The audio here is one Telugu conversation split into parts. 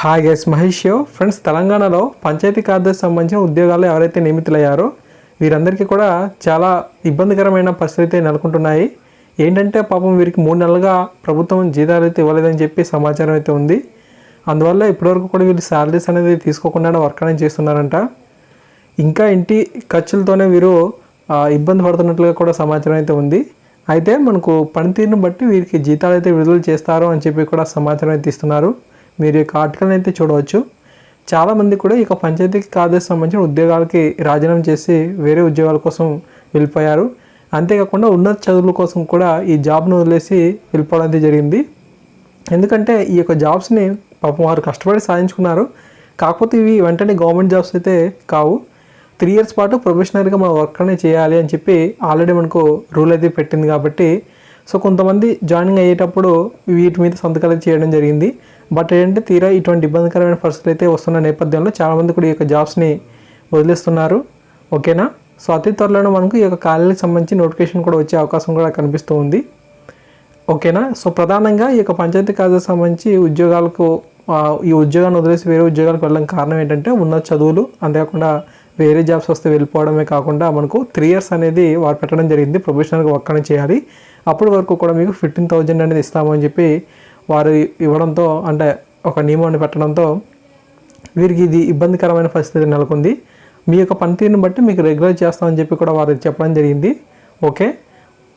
హాయ్ గైస్ మహేష్ ఫ్రెండ్స్ తెలంగాణలో పంచాయతీ కార్యదర్శి సంబంధించిన ఉద్యోగాలు ఎవరైతే నియమితులయ్యారో వీరందరికీ కూడా చాలా ఇబ్బందికరమైన పరిస్థితి నెలకొంటున్నాయి. ఏంటంటే పాపం వీరికి మూడు నెలలుగా ప్రభుత్వం జీతాలు అయితే ఇవ్వలేదని చెప్పి సమాచారం అయితే ఉంది. అందువల్ల ఇప్పటివరకు కూడా వీళ్ళు శాలరీస్ అనేది తీసుకోకుండా వర్క్ అనేది చేస్తున్నారంట. ఇంకా ఇంటి ఖర్చులతోనే వీరు ఇబ్బంది పడుతున్నట్లుగా కూడా సమాచారం అయితే ఉంది. అయితే మనకు పనితీరును బట్టి వీరికి జీతాలు అయితే విడుదల చేస్తారు అని చెప్పి కూడా సమాచారం అయితే ఇస్తున్నారు. మీరు ఈ యొక్క ఆర్టికల్ అయితే చూడవచ్చు. చాలామంది కూడా ఈ యొక్క పంచాయతీ కార్యదర్శి సంబంధించిన ఉద్యోగాలకి రాజీనామా చేసి వేరే ఉద్యోగాల కోసం వెళ్ళిపోయారు. అంతేకాకుండా ఉన్నత చదువుల కోసం కూడా ఈ జాబ్ను వదిలేసి వెళ్ళిపోవడం జరిగింది. ఎందుకంటే ఈ యొక్క జాబ్స్ని పాపం వారు కష్టపడి సాధించుకున్నారు. కాకపోతే ఇవి వెంటనే గవర్నమెంట్ జాబ్స్ అయితే కావు. త్రీ ఇయర్స్ పాటు ప్రొఫెషనల్గా మన వర్క్ అనేది చేయాలి అని చెప్పి ఆల్రెడీ మనకు రూల్ అయితే పెట్టింది కాబట్టి సో కొంతమంది జాయినింగ్ అయ్యేటప్పుడు వీటి మీద సంతకాలు చేయడం జరిగింది. బట్ ఏంటంటే తీరా ఇటువంటి ఇబ్బందికరమైన పరిస్థితులు అయితే వస్తున్న నేపథ్యంలో చాలామంది కూడా ఈ యొక్క జాబ్స్ని వదిలేస్తున్నారు. ఓకేనా? సో అతి త్వరలోనే మనకు ఈ యొక్క ఖాళీలకు సంబంధించి నోటిఫికేషన్ కూడా వచ్చే అవకాశం కూడా కనిపిస్తూ ఉంది. ఓకేనా? సో ప్రధానంగా ఈ యొక్క పంచాయతీ కార్యదర్శి సంబంధించి ఉద్యోగాలకు ఈ ఉద్యోగాన్ని వదిలేసి వేరే ఉద్యోగాలకు వెళ్ళడం కారణం ఏంటంటే ఉన్న చదువులు అంతేకాకుండా వేరే జాబ్స్ వస్తే వెళ్ళిపోవడమే కాకుండా మనకు త్రీ ఇయర్స్ అనేది వారు పెట్టడం జరిగింది. ప్రొఫెషనల్గా వర్క్ అనేది చేయాలి. అప్పటి వరకు కూడా మీకు ఫిఫ్టీన్ థౌజండ్ అనేది ఇస్తామని చెప్పి వారు ఇవ్వడంతో అంటే ఒక నియమాన్ని పెట్టడంతో వీరికి ఇది ఇబ్బందికరమైన పరిస్థితి నెలకొంది. మీ యొక్క పనితీరుని బట్టి మీకు రెగ్యులర్ చేస్తామని చెప్పి కూడా వారు చెప్పడం జరిగింది. ఓకే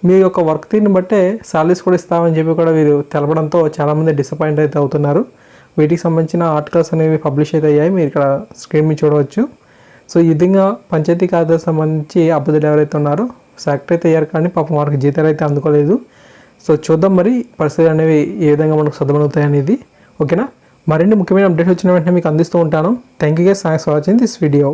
మీ యొక్క వర్క్ తీరుని బట్టే శాలరీస్ కూడా ఇస్తామని చెప్పి కూడా వీరు తెలపడంతో చాలామంది డిసప్పాయింట్ అయితే అవుతున్నారు. వీటికి సంబంధించిన ఆర్టికల్స్ అనేవి పబ్లిష్ అయితే అయ్యాయి. మీరు ఇక్కడ స్క్రీన్ మీద చూడవచ్చు. సో ఈ విధంగా పంచాయతీ కార్యదర్శి సంబంధించి అభ్యర్థులు ఎవరైతే ఉన్నారో. సెలెక్ట్ అయితే అయ్యారు కానీ పాపం వారికి జీతాలు అయితే అందుకోలేదు. సో చూద్దాం మరి పరిస్థితులు అనేవి ఏ విధంగా మనకు సదమనవుతాయి అనేది. ఓకేనా? మరిన్ని ముఖ్యమైన అప్డేట్స్ వచ్చిన వెంటనే మీకు అందిస్తూ ఉంటాను. Thank you guys thanks for watching this video